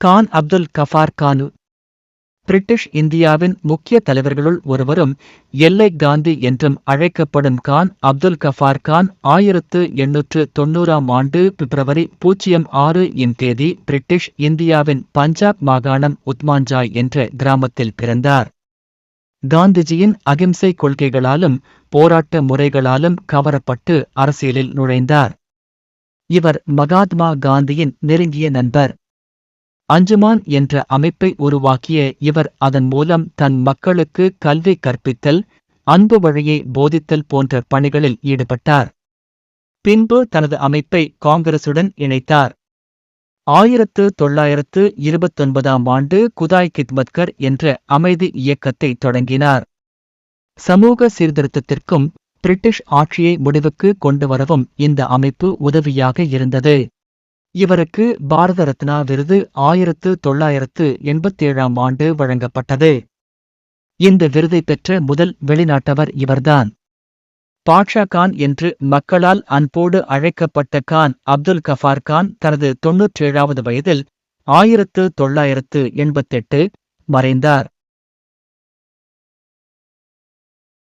கான் அப்துல் கஃபார் கானு. British இந்தியாவின் முக்கிய தலைவர்களுள் ஒருவரும் எல்லை காந்தி என்றும் அழைக்கப்படும் கான் அப்துல் கஃபார் கான் ஆயிரத்து எண்ணூற்று தொன்னூறாம் ஆண்டு பிப்ரவரி பூஜ்ஜியம் ஆறு இன் தேதி பிரிட்டிஷ் இந்தியாவின் பஞ்சாப் மாகாணம் உத்மான்ஜாய் என்ற கிராமத்தில் பிறந்தார். காந்திஜியின் அகிம்சை கொள்கைகளாலும் போராட்ட முறைகளாலும் கவரப்பட்டு அரசியலில் நுழைந்தார். இவர் மகாத்மா காந்தியின் நெருங்கிய நண்பர். அஞ்சுமான் என்ற அமைப்பை உருவாக்கிய இவர் அதன் மூலம் தன் மக்களுக்கு கல்வி கற்பித்தல் அன்பு வழியை போதித்தல் போன்ற பணிகளில் ஈடுபட்டார். பின்பு தனது அமைப்பை காங்கிரசுடன் இணைத்தார். ஆயிரத்து தொள்ளாயிரத்து இருபத்தொன்பதாம் ஆண்டு குதாய் கித்மத்கர் என்ற அமைதி இயக்கத்தை தொடங்கினார். சமூக சீர்திருத்தத்திற்கும் பிரிட்டிஷ் ஆட்சியை முடிவுக்கு கொண்டு வரவும் இந்த அமைப்பு உதவியாக இருந்தது. இவருக்கு பாரத ரத்னா விருது ஆயிரத்து தொள்ளாயிரத்து எண்பத்தேழாம் ஆண்டு வழங்கப்பட்டது. இந்த விருதை பெற்ற முதல் வெளிநாட்டவர் இவர்தான். பாட்ஷா கான் என்று மக்களால் அன்போடு அழைக்கப்பட்ட கான் அப்துல் கஃபார் கான் தனது தொன்னூற்றேழாவது வயதில் ஆயிரத்து தொள்ளாயிரத்து எண்பத்தெட்டு மறைந்தார்.